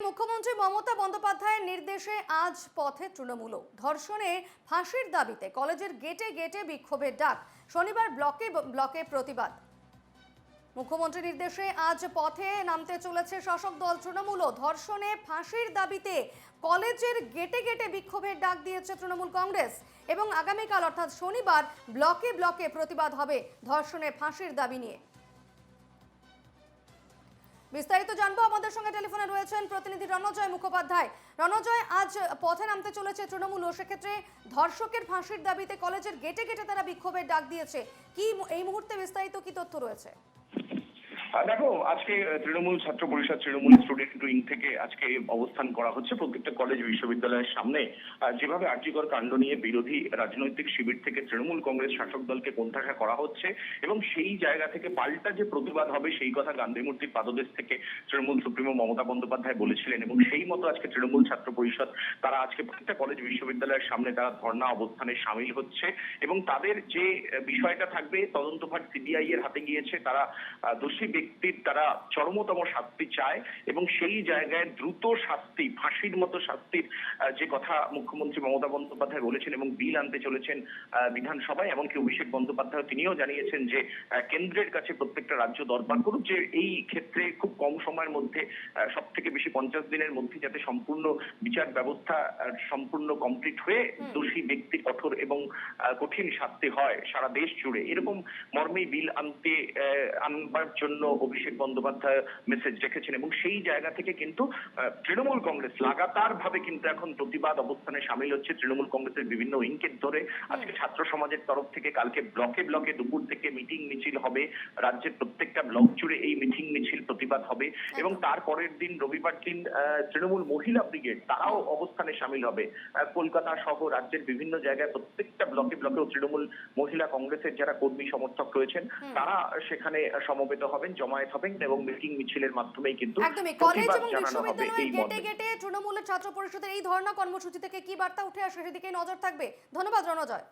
মুখ্যমন্ত্রী মমতা বন্দ্যোপাধ্যায়ের নির্দেশে আজ পথে তৃণমূল ধর্ষণে ফাঁসির দাবিতে কলেজের গেটে গেটে বিক্ষোভের ডাক। শনিবার ব্লকে ব্লকে প্রতিবাদ। মুখ্যমন্ত্রীর নির্দেশে আজ পথে নামতে চলেছে শাসক দল তৃণমূল ধর্ষণে ফাঁসির দাবিতে কলেজের গেটে গেটে বিক্ষোভের ডাক দিয়েছে তৃণমূল কংগ্রেস। এবং আগামীকাল অর্থাৎ শনিবার ব্লকে ব্লকে প্রতিবাদ হবে ধর্ষণে ফাঁসির দাবি নিয়ে। বিস্তারিত জানব আমাদের সঙ্গে টেলিফোনে রয়েছেন প্রতিনিধি রণজয় মুখোপাধ্যায়। রণজয়, আজ পথে নামতে চলেছে তৃণমূল, ও সেক্ষেত্রে ধর্ষকের ফাঁসির দাবিতে কলেজের গেটে গেটে তারা বিক্ষোভের ডাক দিয়েছে। কি এই মুহূর্তে বিস্তারিত কি তথ্য রয়েছে? দেখো, আজকে তৃণমূল ছাত্র পরিষদ, তৃণমূল স্টুডেন্ট উইং থেকে আজকে অবস্থান করা হচ্ছে। প্রত্যেকটা কলেজ বিশ্ববিদ্যালয়ের সামনে যেভাবে আর্যিকর কাণ্ড নিয়ে বিরোধী রাজনৈতিক শিবির থেকে তৃণমূল কংগ্রেস শাসক দলকে কোণঠাসা করা হচ্ছে এবং সেই জায়গা থেকে পাল্টা যে প্রতিবাদ হবে, সেই কথা গান্ধী মূর্তির পাদদেশ থেকে তৃণমূল সুপ্রিমো মমতা বন্দ্যোপাধ্যায় বলেছিলেন এবং সেই মতো আজকে তৃণমূল ছাত্র পরিষদ, তারা আজকে প্রত্যেকটা কলেজ বিশ্ববিদ্যালয়ের সামনে তারা ধর্ণা অবস্থানে সামিল হচ্ছে এবং তাদের যে বিষয়টা থাকবে, তদন্তভার সিবিআই এর হাতে গিয়েছে, তারা দোষী ব্যক্তির তারা চরমতম শাস্তি চায় এবং সেই জায়গায় দ্রুত শাস্তি ফাঁসির মতো শাস্তির যে কথা মুখ্যমন্ত্রী মমতা বন্দ্যোপাধ্যায় বলেছেন এবং বিল আনতে চলেছেন বিধানসভায় এমনকি অভিষেক বন্দ্যোপাধ্যায় তিনিও জানিয়েছেন যে কেন্দ্রের কাছে প্রত্যেকটা রাজ্য দরবার করুক যে এই ক্ষেত্রে খুব কম সময়ের মধ্যে সব থেকে বেশি পঞ্চাশ দিনের মধ্যে যাতে সম্পূর্ণ বিচার ব্যবস্থা সম্পূর্ণ কমপ্লিট হয়ে দোষী ব্যক্তি কঠোর এবং কঠিন শাস্তি হয় সারা দেশ জুড়ে। এরকম মর্মেই বিল আনতে আহ, আনবার জন্য অভিষেক বন্দ্যোপাধ্যায় মেসেজ রেখেছেন এবং সেই জায়গা থেকে কিন্তু তৃণমূল কংগ্রেস লাগাতার ভাবে কিন্তু এখন প্রতিবাদ অবস্থানে সামিল হচ্ছে তৃণমূল কংগ্রেসের বিভিন্ন উইংকে ধরে। আজকে ছাত্র সমাজের তরফ থেকে কালকে ব্লকে ব্লকে দুপুর থেকে মিটিং মিছিল হবে। রাজ্যের প্রত্যেকটা ব্লক জুড়ে এই মিটিং প্রতিবাদ হবে এবং তারপরের দিন রবিবার দিন তৃণমূল মহিলা ব্রিগেড তারাও অবস্থানে সামিল হবে। কলকাতা সহ রাজ্যের বিভিন্ন জায়গায় প্রত্যেকটা ব্লকে ব্লকেও তৃণমূল মহিলা কংগ্রেসের যারা কর্মী সমর্থক রয়েছেন তারা সেখানে সমবেত হবেন জমায়েত হবেন এবং মিটিং মিছিলের মাধ্যমেই কিন্তু একদমই। কলেজ এবং বিশ্ববিদ্যালয়ের গেটে গেটে তৃণমূলের ছাত্র পরিষদের এই ধর্ণা কর্মসূচি থেকে কি বার্তা উঠে আসে সেদিকে নজর থাকবে? ধন্যবাদ রণজয়।